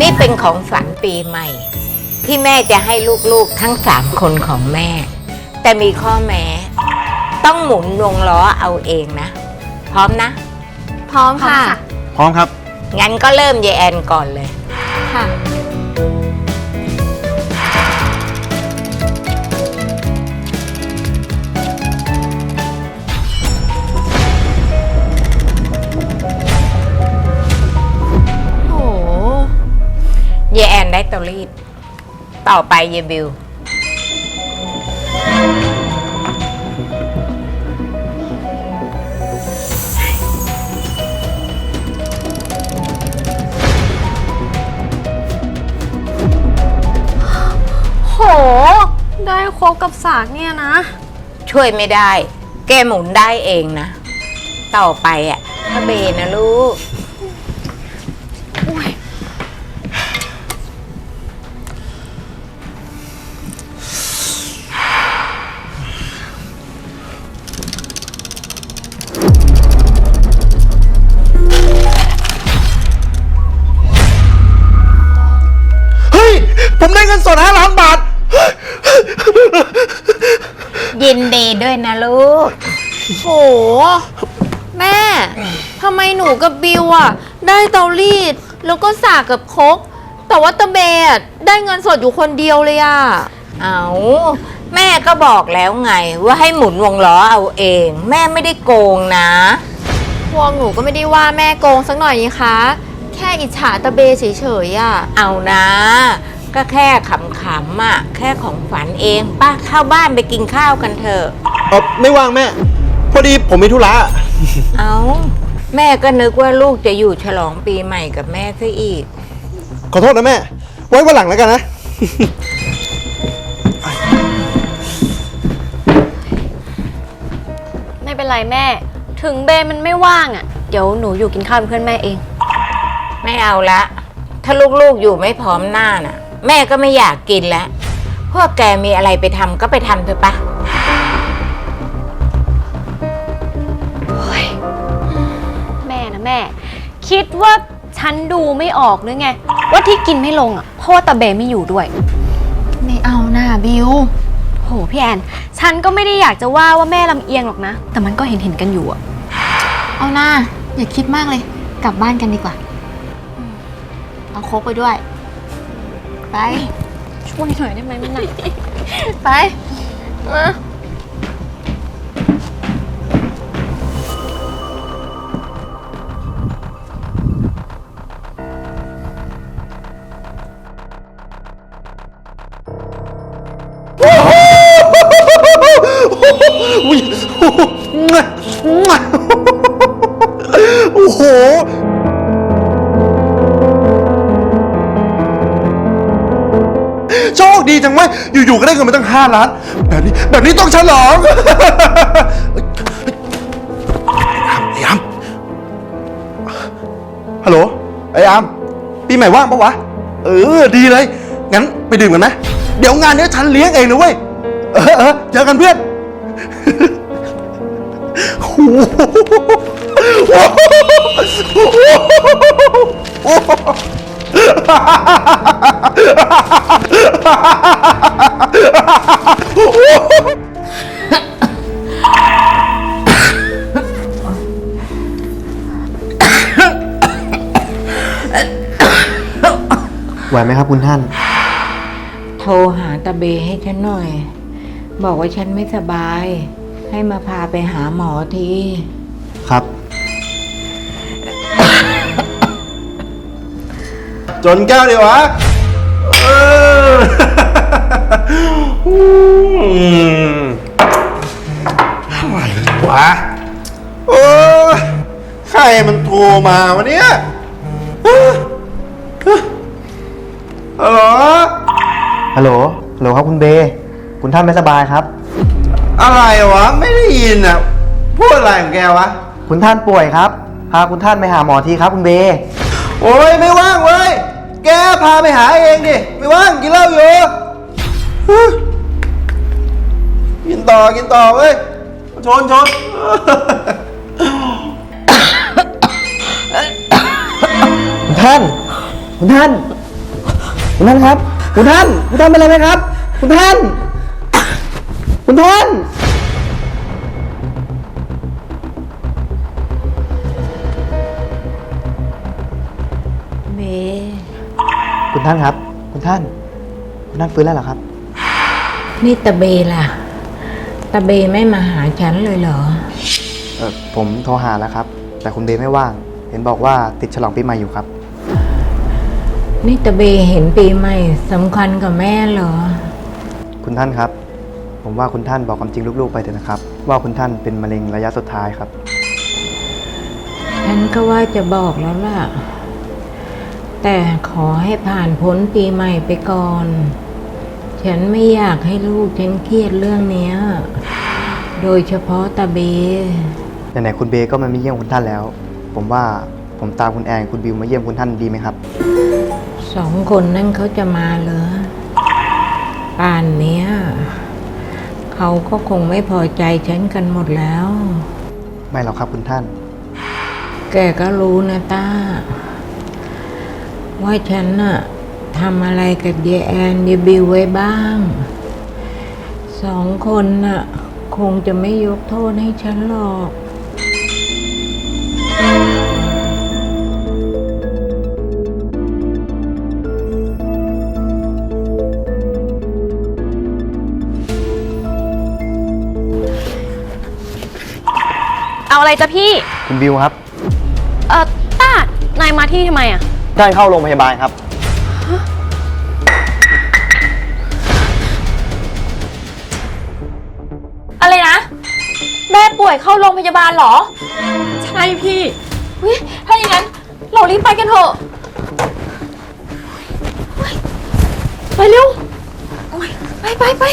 นี่เป็นของฝันปีใหม่ ที่แม่จะให้ลูกๆทั้งสามคนของแม่ แต่มีข้อแม้ ต้องหมุนวงล้อเอาเองนะ พร้อมนะ พร้อมค่ะ พร้อมครับ งั้นก็เริ่มเยแอนก่อนเลย ค่ะ เยแอนได้เตารีด ต่อไปเยบิว โห ได้โคกกับสากเนี่ยนะ ช่วยไม่ได้ แกหมุนได้เองนะ ต่อไปอะถ้าเบนะลูก โห แม่ ทำไมหนูกับบิวอะได้เตารีด แล้วก็สากกับโคกแต่ว่าตะเบอะได้เงินสดอยู่คนเดียวเลยอะเอาแม่ก็บอกแล้วไง ว่าให้หมุนวงล้อเอาเอง แม่ไม่ได้โกงนะพวกหนูก็ไม่ได้ว่าแม่โกงสักหน่อยนี่คะ แค่อิจฉาตะเบเฉยๆอะเอานะ ก็แค่ขำๆอะแค่ของฝันเองป้าเข้าบ้านไปกินข้าวกันเถอะ เออไม่ว่างแม่ พอดีผมมีธุระ เอาแม่ก็นึกว่าลูกจะอยู่ฉลองปีใหม่กับแม่ซะอีก ขอโทษนะแม่ ไว้วันหลังแล้วกันนะ ไม่เป็นไรแม่ ถึงเบนมันไม่ว่างอะ่ะ เดี๋ยวหนูอยู่กินข้าวเป็นเพื่อนแม่เอง ไม่เอาละ ถ้าลูกๆอยู่ไม่พร้อมหน้าน่ะ แม่ก็ไม่อยากกินแล้ว พวกแกมีอะไรไปทำก็ไปทำเถอะปะ คิดว่าฉันดูไม่ออกหรือไง ว่าที่กินไม่ลงอะ่ะเพราะว่าตาเบนไม่อยู่ด้วย ไม่เอาหน้าบิว โหพี่แอน ฉันก็ไม่ได้อยากจะว่าว่าแม่ลำเอียงหรอกนะ แต่มันก็เห็นเห็นๆกันอยู่อะ เอาหน้า อย่าคิดมากเลย กลับบ้านกันดีกว่า เอาโคกไปด้วย ไป ช่วยหน่อยได้ไหมมันหนักไปมา เงินมาตั้ง5ล้าน แบบนี้แบบนี้ต้องฉลอง ไอ้ยามฮัลโหล ไอ้ยามปีใหม่ว่างปะวะ เออ ดีเลย งั้นไปดื่มกันนะ เดี๋ยวงานนี้ฉันเลี้ยงเองนะเว้ย เออเออเจอกันเพื่อน โอ้โห ไหวไหมครับคุณท่าน โทรหาตาเบให้ฉันหน่อย บอกว่าฉันไม่สบาย ให้มาพาไปหาหมอที ครับ จนแก้วดีวะเออ อืมอะไรวะโอ้ยใครมันโทรมาวะเนี่ยเฮ้ยเฮ้ยฮัลโหลฮัลโหล ฮัลโหลครับคุณเบ คุณท่านไม่สบายครับ อะไรวะ ไม่ได้ยินอะ พูดอะไรของแกวะ คุณท่านป่วยครับ พาคุณท่านไปหาหมอทีครับคุณเบ โอ้ยไม่ว่างเว้ย แกพาไปหาเองดิ ไม่ว่างกินเหล้าอยู่ฮ้ยกินต่อต่อกินต่อเว้ย ชนชน คุณท่าน คุณท่าน คุณท่านครับ คุณท่าน คุณท่านเป็นอะไรไหมครับ คุณท่าน คุณท่าน คุณท่านครับ คุณท่าน คุณท่านฟื้นแล้วเหรอครับ นี่ตาเบล่ะตาเบไม่มาหาฉันเลยเหรอ เออผมโทรหาแล้วครับ แต่คุณเบย์ไม่ว่าง เห็นบอกว่าติดฉลองปีใหม่อยู่ครับ นี่ตาเบเห็นปีใหม่สำคัญกับแม่เหรอ คุณท่านครับ ผมว่าคุณท่านบอกความจริงลูกๆไปเถอะนะครับ ว่าคุณท่านเป็นมะเร็งระยะสุดท้ายครับ ฉันก็ว่าจะบอกแล้วล่ะ แต่ขอให้ผ่านพ้นปีใหม่ไปก่อน ฉันไม่อยากให้ลูกฉันเครียดเรื่องเนี้ย โดยเฉพาะตาเบ ไหนๆคุณเบย์ก็มาเยี่ยมคุณท่านแล้ว ผมว่าผมตามคุณแอนคุณบิวมาเยี่ยมคุณท่านดีไหมครับ สองคนนั่นเขาจะมาเหรอป่านเนี้ย เขาก็คงไม่พอใจฉันกันหมดแล้ว ไม่หรอกครับคุณท่าน แกก็รู้นะต้า ว่าฉันน่ะทำอะไรกับเยแอนเยบิวไว้บ้าง สองคนน่ะ คงจะไม่ยกโทษให้ฉันหรอกเอาอะไรจ้ะพี่ คุณบิวครับ เออต้านายมาที่นี่ทำไมอะ ท่านเข้าโรงพยาบาลครับ อะไรนะ แม่ป่วยเข้าโรงพยาบาลเหรอ ใช่พี่เฮ้ยถ้าอย่างนั้น เรารีบไปกันเถอะเฮ้ยไปเร็วโอ๊ยไปไปไป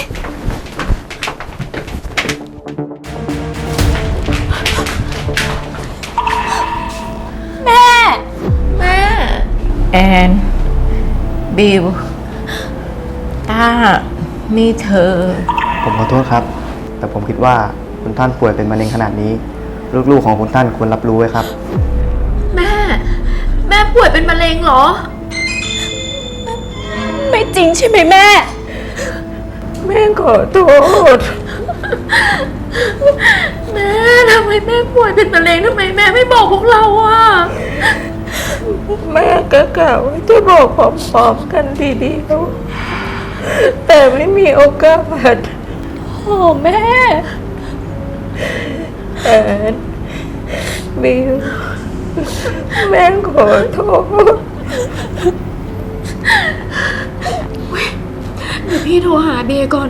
แอน บิว ต้า นี่เธอ ผมขอโทษครับ แต่ผมคิดว่าคุณท่านป่วยเป็นมะเร็งขนาดนี้ ลูกๆของคุณท่านควรรับรู้ไว้ครับ แม่ แม่ป่วยเป็นมะเร็งเหรอ ไม่จริงใช่ไหมแม่ แม่ขอโทษ แม่ทำไมแม่ป่วยเป็นมะเร็งทำไมแม่ไม่บอกพวกเราอะแม่ก็กล่าวว่าจะบอกพร้อมๆกันทีเดียวแต่ไม่มีโอกาสโอ้แม่แอนบิวแม่ขอโทษเดี๋ยวพี่โทรหาเบย์ก่อน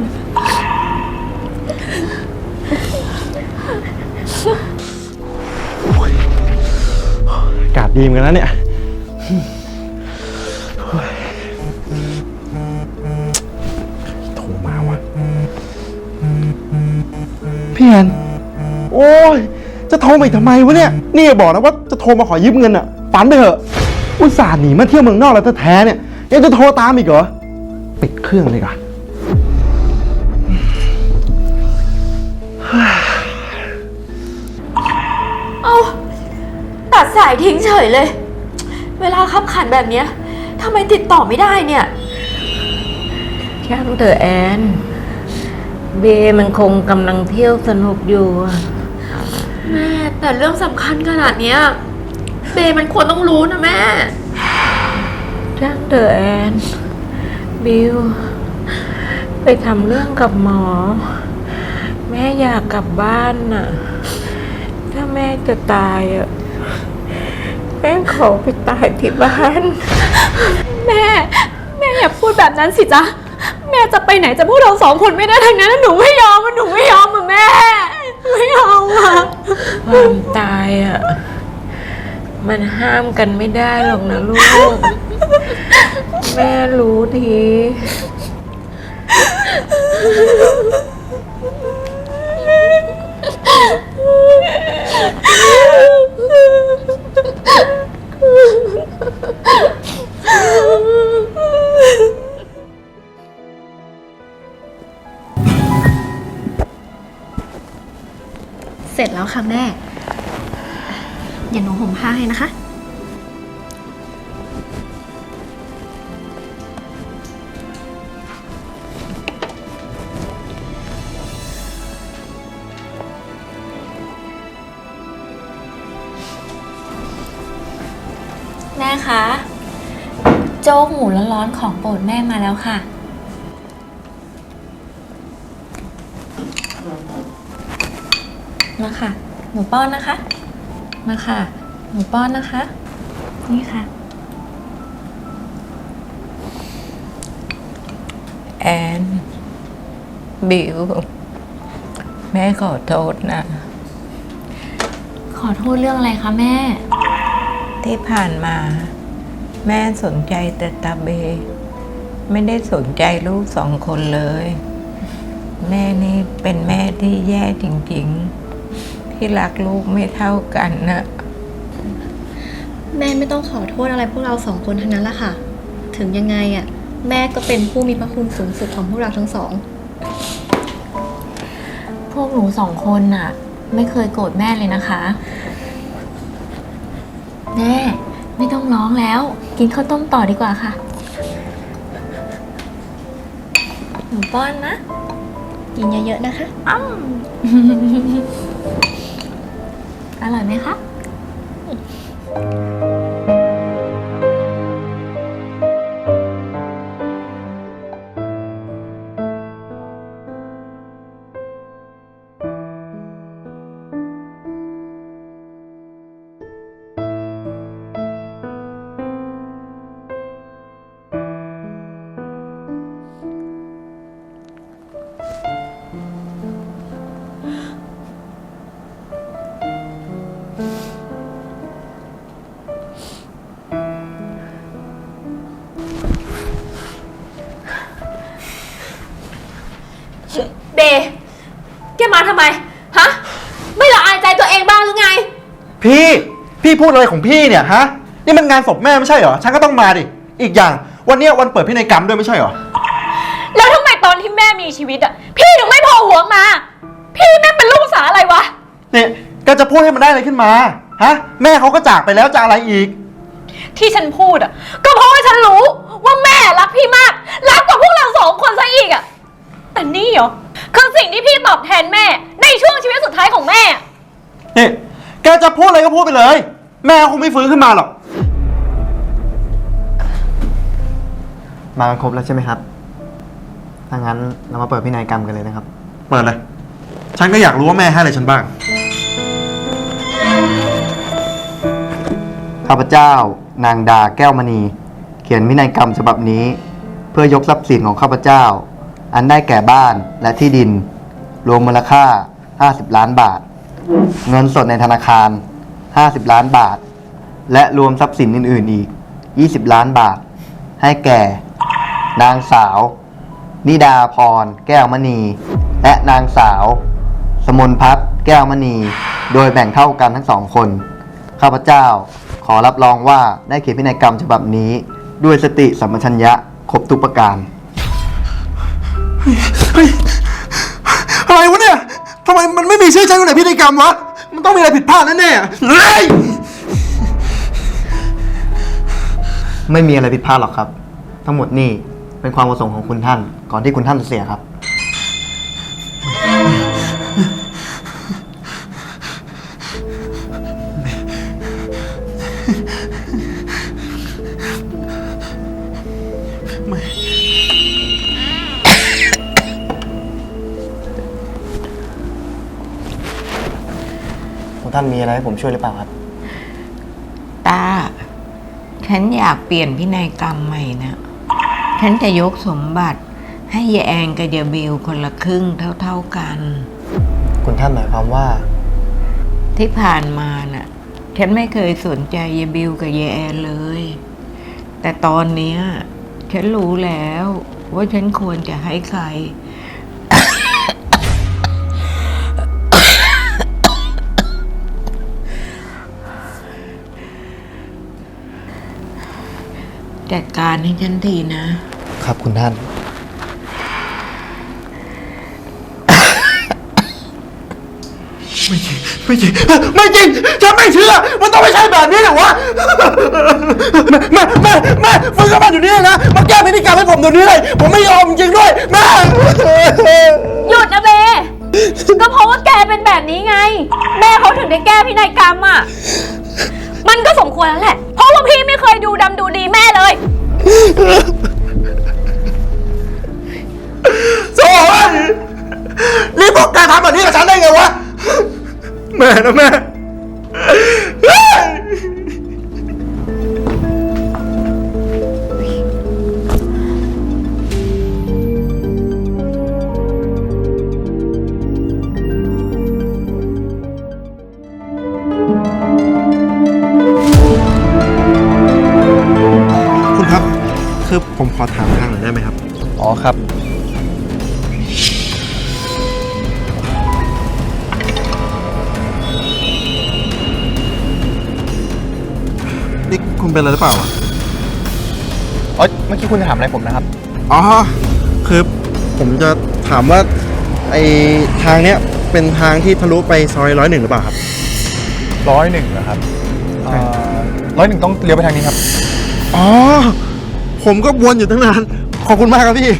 อากาศดีเหมือนกันนะเนี่ย พี่แอนโอ้ยจะโทรมาอีกทำไมวะเนี่ย นี่อย่าบอกนะว่าจะโทรมาขอยืมเงินอะฝันไปเถอะ อุตส่าห์หนีมาเที่ยวเมืองนอกแล้วแท้ๆเนี่ยยังจะโทรตามอีกเหรอ ปิดเครื่องเลยก่อนเอาตัดสายทิ้งเฉยเลย เวลาขับขันแบบเนี้ยทำไมติดต่อไม่ได้เนี่ย ช่างเถอะแอน เบมันคงกำลังเที่ยวสนุกอยู่อะแม่แต่เรื่องสำคัญขนาดเนี้ยเบย์มันควรต้องรู้นะแม่ช่างเถอะแอน บิว ไปทำเรื่องกับหมอ แม่อยากกลับบ้านน่ะ ถ้าแม่จะตายอะ แม่ขอไปตายที่บ้าน แม่ แม่อย่าพูดแบบนั้นสิจ๊ะ แม่จะไปไหนจะพวกเราสองคนไม่ได้ทั้งนั้นหนูไม่ยอมมันหนูไม่ยอมมันแม่ ไม่ยอมอะความตายอะ มันห้ามกันไม่ได้หรอกนะลูก แม่รู้ที เสร็จแล้วค่ะแม่ อย่าหนูห่มผ้าให้นะคะ แม่คะ โจ๊กหมูร้อนๆของโปรดแม่มาแล้วค่ะ มาค่ะ หนูป้อนนะคะ มาค่ะ หนูป้อนนะคะ นี่ค่ะ แอน บิว แม่ขอโทษนะ ขอโทษเรื่องอะไรคะแม่ ที่ผ่านมา แม่สนใจแต่ตาเบ ไม่ได้สนใจลูกสองคนเลย แม่นี่เป็นแม่ที่แย่จริง ๆ ที่รักลูกไม่เท่ากันนะแม่ไม่ต้องขอโทษอะไรพวกเราสองคนทั้งนั้นละค่ะ ถึงยังไงอะ่ะ แม่ก็เป็นผู้มีพระคุณสูงสุดของพวกเราทั้งสอง พวกหนูสองคนน่ะ ไม่เคยโกรธแม่เลยนะคะแม่ไม่ต้องร้องแล้ว กินข้าวต้มต่อดีกว่าค่ะหนูป้อนนะ กินเยอะๆนะคะอ อร่อยไหมคะ พี่พี่พูดอะไรของพี่เนี่ยฮะนี่มันงานศพแม่ไม่ใช่เหรอฉันก็ต้องมาดิอีกอย่างวันเนี้ยวันเปิดพินัยกรรมด้วยไม่ใช่เหรอแล้วทำไมตอนที่แม่มีชีวิตอะพี่ถึงไม่พอหัวมา พี่แม่งเป็นลูกสาอะไรวะ เนี่ยแกจะพูดให้มันได้อะไรขึ้นมาฮะแม่เขาก็จากไปแล้วจะอะไรอีก ที่ฉันพูดอะก็เพราะว่าฉันรู้ว่าแม่รักพี่มาก รักกว่าพวกเราสองคนซะอีกอะแต่นี่เหรอคือสิ่งที่พี่ตอบแทนแม่ ในช่วงชีวิตสุดท้ายของแม่ นี่ แกจะพูดอะไรก็พูดไปเลย แม่คงไม่ฟื้นขึ้นมาหรอก มากันครบแล้วใช่ไหมครับ ถ้างั้นเรามาเปิดพินัยกรรมกันเลยนะครับ เปิดเลย ฉันก็อยากรู้ว่าแม่ให้อะไรฉันบ้าง ข้าพเจ้า นางดาแก้วมณี เขียนพินัยกรรมฉบับนี้ เพื่อยกทรัพย์สินของข้าพเจ้า อันได้แก่บ้านและที่ดิน รวมมูลค่า 50 ล้านบาท เงินสดในธนาคาร 50 ล้านบาท และรวมทรัพย์สินอื่น ๆ อีก 20 ล้านบาท ให้แก่ นางสาว นิดาพร แก้วมณี และนางสาว สมนพัฒน์แก้วมณี โดยแบ่งเท่ากันทั้งสองคน ข้าพเจ้าขอรับรองว่าได้เขียนพินัยกรรมฉบับนี้ ด้วยสติสัมปชัญญะครบทุกประการำไมมันไม่มีชื่อฉันอยู่ในพิธีกรรมวะ มันต้องมีอะไรผิดพลาดแน่ๆอะเฮ้ยไม่มีอะไรผิดพลาดหรอกครับ ทั้งหมดนี่เป็นความประสงค์ของคุณท่าน ก่อนที่คุณท่านจะเสียครับ ท่านมีอะไรให้ผมช่วยหรือเปล่าครับ ตา ฉันอยากเปลี่ยนพินัยกรรมใหม่นะ ฉันจะยกสมบัติ ให้ยายแองกับยายบิวคนละครึ่งเท่าๆกัน คุณท่านหมายความว่า ที่ผ่านมาน่ะ ฉันไม่เคยสนใจยายบิวกับยายแอนเลย แต่ตอนเนี้ย ฉันรู้แล้วว่าฉันควรจะให้ใคร จัดการให้ฉันทีนะ ครับคุณท่านนไม่จริงไม่จริงไม่จริงฉันไม่เชื่อ มันต้องไม่ใช่แบบนี้หรอวะแม่แม่แม่ฟื้นกลับมาอยู่นี่นะมาแก้พฤติกรรมให้ผมเดี๋ยวนี้เลยผมไม่ยอมจริงด้วยแม่หยุดนะเบก็เพราะว่าแกเป็นแบบนี้ไง แม่เขาถึงได้แก้พินัยกรรมอะ มันก็สมควรแล้วแหละ พี่ไม่เคยดูดำดูดีแม่เลย โซ่นี่พวกแกทำแบบนี้กับฉันได้ไงวะ แม่นะแม่ คือผมขอถามทางหน่อยได้ไหมครับ อ๋อครับ นี่คุณเป็นอะไรหรือเปล่าอะอ๋อเมื่อกี้คุณจะถามอะไรผมนะครับ อ๋อ คือผมจะถามว่าไอทางเนี้ยเป็นทางที่ทะลุไปซอยร้อยหนึ่งหรือเปล่าครับ ร้อยหนึ่งนะครับร้อยหนึ่งต้องเลี้ยวไปทางนี้ครับ อ๋อ ผมก็วนอยู่ตั้งนาน ขอบคุณมากครับพี่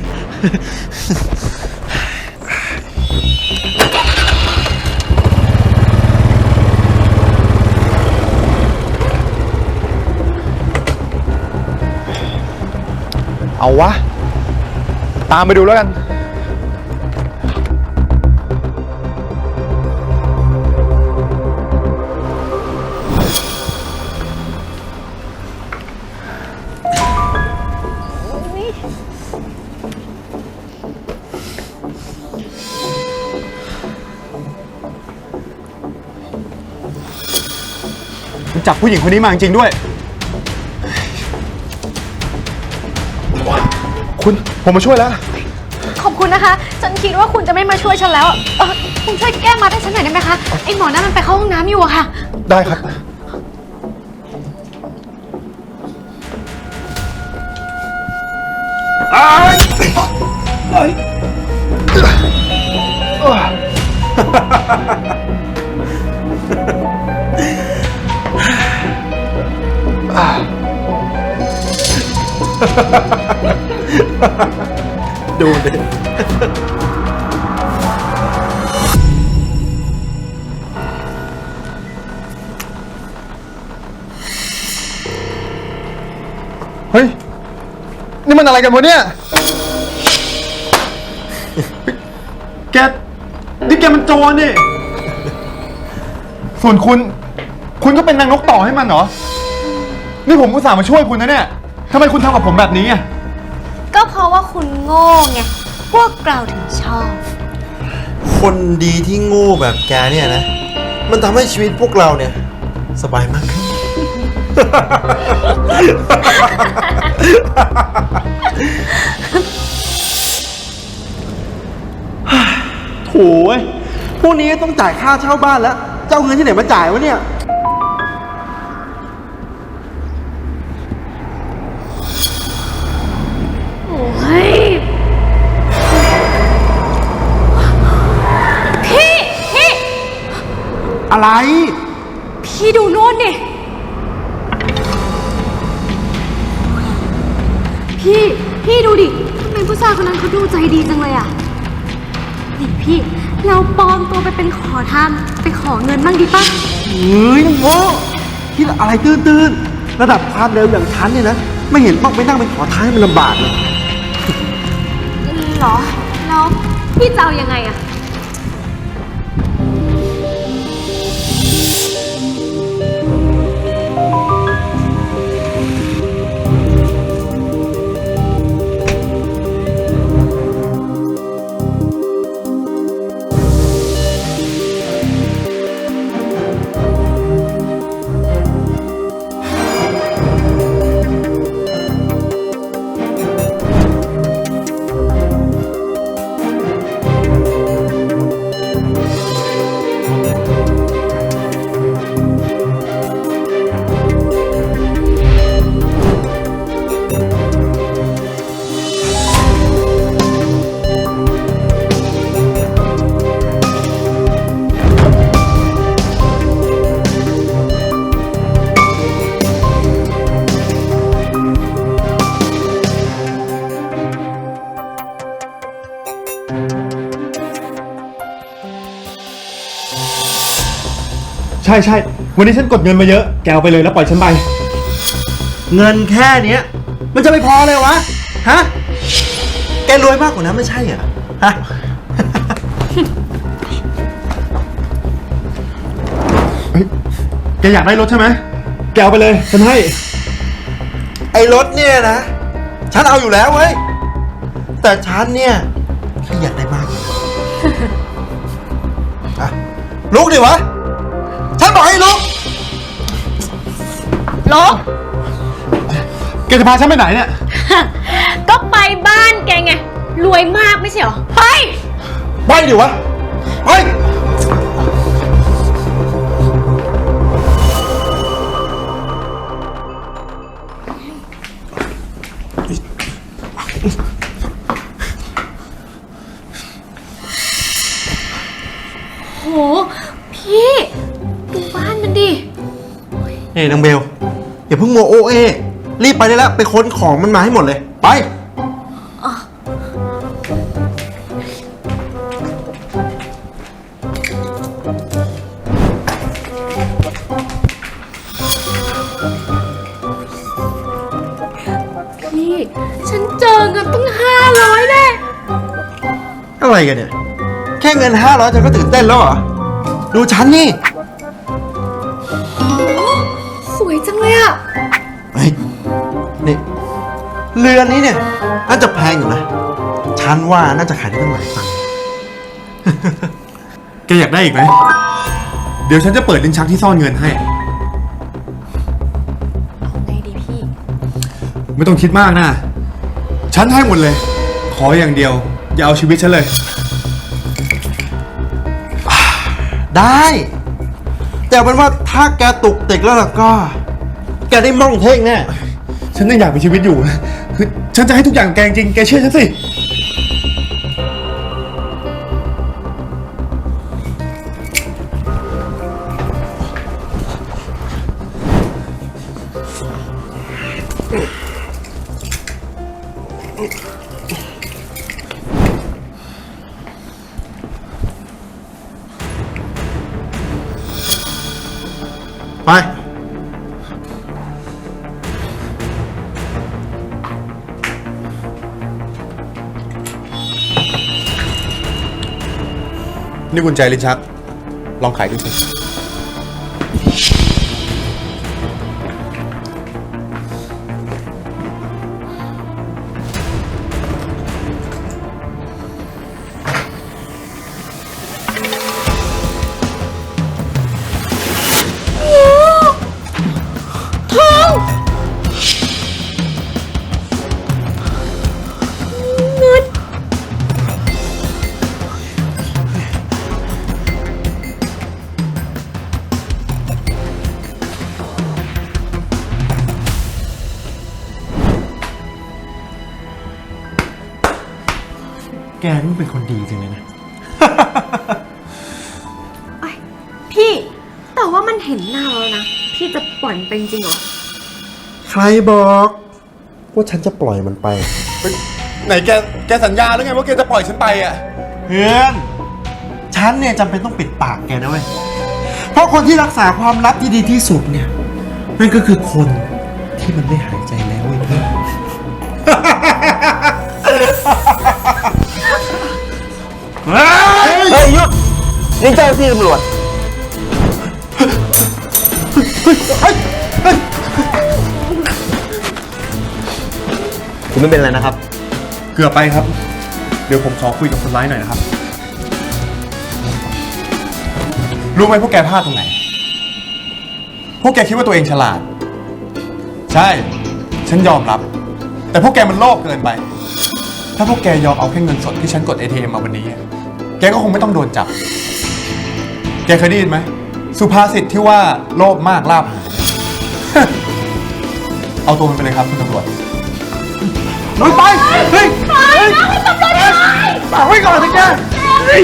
เอาวะ ตามไปดูแล้วกัน ผู้หญิงคนนี้มาจริงๆด้วย คุณผมมาช่วยแล้ว ขอบคุณนะคะ ฉันคิดว่าคุณจะไม่มาช่วยฉันแล้วเออคุณช่วยแก้มาให้ฉันหน่อยได้ไหมคะ ไอหมอนั่นมันไปเข้าห้องน้ำอยู่อะค่ะ ได้ครับ ดูดิเฮ้ย นี่มันอะไรกันวะเนี่ย แก นี่แกมันโจรนี่ ส่วนคุณ คุณก็เป็นนางนกต่อให้มันเหรอ นี่ผมอุตส่าห์มาช่วยคุณนะเนี่ย ทำไมคุณทำกับผมแบบนี้อะ ก็เพราะว่าคุณโง่ไง พวกเราถึงชอบ คนดีที่โง่แบบแกเนี่ยนะ มันทำให้ชีวิตพวกเราเนี่ย สบายมากขึ้น โถยพวกนี้ต้องจ่ายค่าเช่าบ้านแล้ว เจ้าเงินที่ไหนมาจ่ายวะเนี่ย อะไร พี่ดูนู่นดิพี่ พี่ดูดิทำไมผู้ชายคนนั้นเขาดูใจดีจังเลยอะนี่พี่ เราปลอมตัวไปเป็นขอทานไปขอเงินบ้างดีป่ะเฮ้ยน้องโง่คิดอะไรตื้นๆ ระดับความเร็วอย่างฉันเนี่ยนะ ไม่เห็นต้องไปนั่งเป็นขอทานให้มันลำบากเลย เหรอ แล้วพี่จะเอายังไงอะ ช่ใช่วันนี้ฉันกดเงินมาเยอะ แกเอาไปเลยแล้วปล่อยฉันไป เงินแค่เนี้ย มันจะไม่พอเลยวะ ฮะ แกรวยมากกว่านั้นไม่ใช่เหรอ ฮะ แกอยากได้รถใช่ไหม แกเอาไปเลย ฉันให้ ไอ้รถเนี่ยนะ ฉันเอาอยู่แล้วเว้ย แต่ฉันเนี่ยแค่อยากได้มากกว่านั้นอะลุกดิวะ ฉันบอกให้ลุกลงแกจะพาฉันไปไหนเนี่ย ก็ไปบ้านแกไง รวยมากไม่ใช่เหรอ ไป ไปดิวะ ไป โห นี่นางเบลอย่าเพิ่งโมโอเอรีบไปได้แล้ว ไปค้นของมันมาให้หมดเลย ไปพี่ ฉันเจอเงินตั้งห้าร้อยแน่อะไรกันเนี่ย แค่เงินห้าร้อยเธอก็ตื่นเต้นแล้วเหรอ ดูฉันนี่ อนนี้เนี่ยน่าจะแพงอยู่นะ ฉันว่าน่าจะขายได้ตั้งหลายตังค์ แกอยากได้อีกไหม เดี๋ยวฉันจะเปิดลิ้นชักที่ซ่อนเงินให้ไงดีพี่ ไม่ต้องคิดมากนะ ฉันให้หมดเลย ขออย่างเดียว อย่าเอาชีวิตฉันเลย ได้ แต่เป็นว่าถ้าแกตุกติกแล้วล่ะก็ แกได้ม่องเท่งแน่ ฉันยังอยากมีชีวิตอยู่คือ ฉันจะให้ทุกอย่างแกจริงแกเชื่อฉันสิ ไป นี่กุญแจลิ้นชัก ลองไขดูสิ แกนี่เป็นคนดีจริงเลยนะพี่แต่ว่ามันเห็นหน้าแล้วนะ พี่จะปล่อยมันไปจริงๆเหรอ ใครบอกว่าฉันจะปล่อยมันไป ไหนแก แกสัญญาแล้วไงว่าแกจะปล่อยฉันไปอะ เพื่อน ฉันเนี่ยจำเป็นต้องปิดปากแกนะเว้ย เพราะคนที่รักษาความลับที่ดีที่สุดเนี่ยนั่นก็คือคนที่มันไม่หายใจแล้วเว้ยเพื่อน เฮ้ยหยุดนี่เจ้าที่ตำรวจคุณไม่เป็นไรนะครับ เกือบไปครับ เดี๋ยวผมขอคุยกับคนร้ายหน่อยนะครับ รู้ไหมพวกแกพลาดตรงไหน พวกแกคิดว่าตัวเองฉลาด ใช่ ฉันยอมรับ แต่พวกแกมันโลภเกินไป ถ้าพวกแกยอมเอาแค่เงินสดที่ฉันกด ATM มาวันนี้ แกก็คงไม่ต้องโดนจับ แกเคยได้ยินไหม สุภาษิตที่ว่าโลภมากลาภหาย เอาตัวมันไปเลยครับคุณตำรวจไป เฮ้ย เฮ้ยฝากไว้ก่อนสิแก เฮ้ย